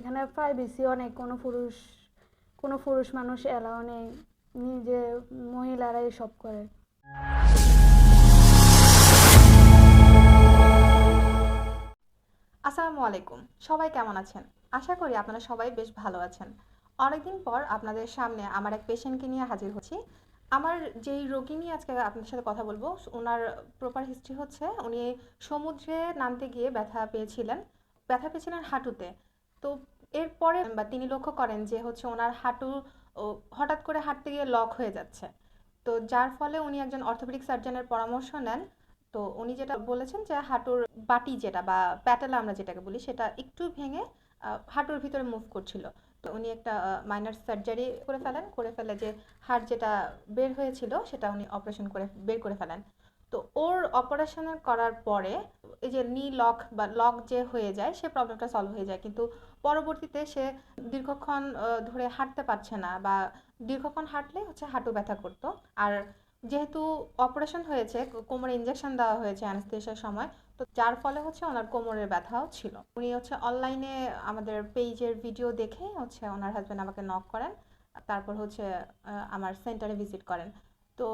এখানে প্রাইভেসি অনেক, কোনো পুরুষ কোনো পুরুষ মানুষ এলাও নেই, নিজে মহিলারাই সব করে। আসসালামু আলাইকুম, সবাই কেমন আছেন? আশা করি আপনারা সবাই বেশ ভালো আছেন। অনেকদিন পর আপনাদের সামনে আমার এক পেশেন্টকে নিয়ে হাজির হচ্ছি। আমার যেই রোগী নিয়ে আজকে আপনার সাথে কথা বলব ওনার প্রপার হিস্ট্রি হচ্ছে, উনি সমুদ্রে নামতে গিয়ে ব্যথা পেয়েছিলেন। ব্যথা পেয়েছিলেন হাঁটুতে। তো এরপরে বা তিনি লক্ষ্য করেন যে হচ্ছে ওনার হাঁটু হঠাৎ করে হাঁটতে গিয়ে লক হয়ে যাচ্ছে। তো যার ফলে উনি একজন অর্থোপেডিক সার্জনের পরামর্শ নেন। তো উনি যেটা বলেছেন যে হাঁটুর বাটি যেটা বা প্যাটেলা আমরা যেটাকে বলি, সেটা একটু ভেঙে হাঁটুর ভিতরে মুভ করছিল। তো উনি একটা মাইনার সার্জারি করে ফেলেন। করে ফেলে যে হাড় যেটা বের হয়েছিল, সেটা উনি অপারেশন করে, বের করে ফেলেন। তো ওর অপারেশন করার পরে এই যে নি লক বা লক যে হয়ে যায়, সে প্রবলেমটা সলভ হয়ে যায়। কিন্তু পরবর্তীতে সে দীর্ঘক্ষণ ধরে হাঁটতে পারছে না বা দীর্ঘক্ষণ হাঁটলে হচ্ছে হাঁটু ব্যথা করতো। আর যেহেতু অপারেশন হয়েছে কোমরে ইঞ্জেকশন দেওয়া হয়েছে অ্যানেস্থেশিয়ার সময়, তো যার ফলে হচ্ছে ওনার কোমরের ব্যথাও ছিল। উনি হচ্ছে অনলাইনে আমাদের পেজের ভিডিও দেখে হচ্ছে ওনার হাজব্যান্ড আমাকে নক করেন, তারপর হচ্ছে আমার সেন্টারে ভিজিট করেন। তো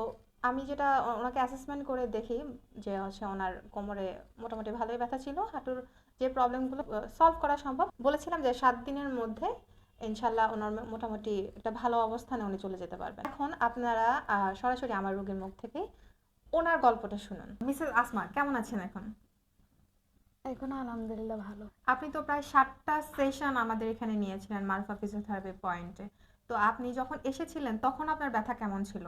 আমি যেটা ওনাকে অ্যাসেসমেন্ট করে দেখি যে হচ্ছে ওনার কোমরে মোটামুটি ভালোই ব্যথা ছিল হাঁটুর যে প্রবলেমগুলো সলভ করা সম্ভব। বলেছিলাম যে সাত দিনের মধ্যে ইনশাল্লাহ ওনার মোটামুটি একটা ভালো অবস্থানে উনি চলে যেতে পারবেন। এখন আপনারা সরাসরি আমার রোগীর মুখ থেকে ওনার গল্পটা শুনুন। মিসেস আসমা কেমন আছেন এখন? এখন আলহামদুলিল্লাহ ভালো। আপনি তো প্রায় ষাটটা সেশন আমাদের এখানে নিয়েছিলেন মারফা ফিজিওথেরাপি পয়েন্টে তো আপনি যখন এসেছিলেন তখন আপনার ব্যথা কেমন ছিল?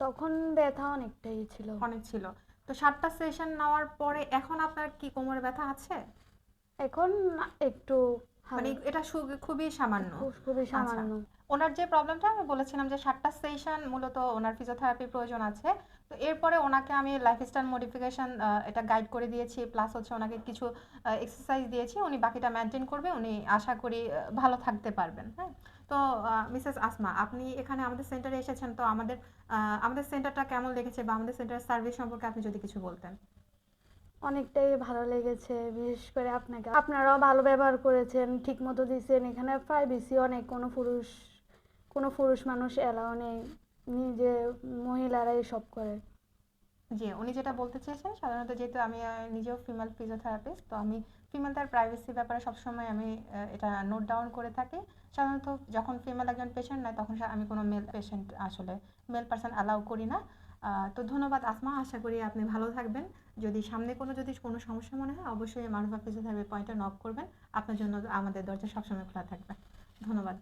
তখন ব্যথা অনেকটাই ছিল। অনেক ছিল। তো সাতটা সেশন নেওয়ার পরে এখন আপনার কি কোমরে ব্যথা আছে? এখন একটু মানে এটা খুবই সামান্য। খুবই সামান্য। ওনার যে প্রবলেমটা আমি বলেছিলাম যে সাতটা সেশন মূলত ওনার ফিজিওথেরাপি প্রয়োজন আছে। তো এরপরে ওনাকে আমি লাইফস্টাইল মডিফিকেশন এটা গাইড করে দিয়েছি। প্লাস হচ্ছে ওনাকে কিছু এক্সারসাইজ দিয়েছি। উনি বাকিটা মেনটেন করবে। উনি আশা করি ভালো থাকতে পারবেন। হ্যাঁ? তো মিসেস আসমা আপনি এখানে আমাদের সেন্টারে এসেছেন। তো আমাদের আমাদের সেন্টারটা কেমন লেগেছে বা আমাদের সেন্টারের সার্ভিস সম্পর্কে আপনি যদি কিছু বলতেন। অনেকটাই ভালো লেগেছে, বিশেষ করে আপনাকে। আপনারাও ভালো ব্যবহার করেছেন ঠিক মতো দিয়েছেন এখানে প্রাইভেসি অনেক, কোনো পুরুষ কোনো পুরুষ মানুষ এলাও নেই, নিজে, মহিলারাই সব করে। জি, উনি যেটা বলতে চেয়েছেন, সাধারণত যেহেতু আমি নিজেও ফিমেল ফিজিওথেরাপিস্ট তো আমি ফিমেল তার প্রাইভেসি ব্যাপারে সবসময় আমি এটা নোট ডাউন করে থাকি। সাধারণত যখন ফিমেল একজন পেশেন্ট নেয়, তখন আমি কোনো মেল পেশেন্ট আসলে মেল পার্সন অ্যালাউ করি না। তো ধন্যবাদ আসমা, আশা করি আপনি ভালো থাকবেন। যদি সামনে কোনো যদি কোনো সমস্যা মনে হয়, অবশ্যই মারুফা ফিজিওথেরাপি পয়েন্টটা নক করবেন। আপনার জন্য আমাদের দরজা সবসময় খোলা থাকবে। ধন্যবাদ।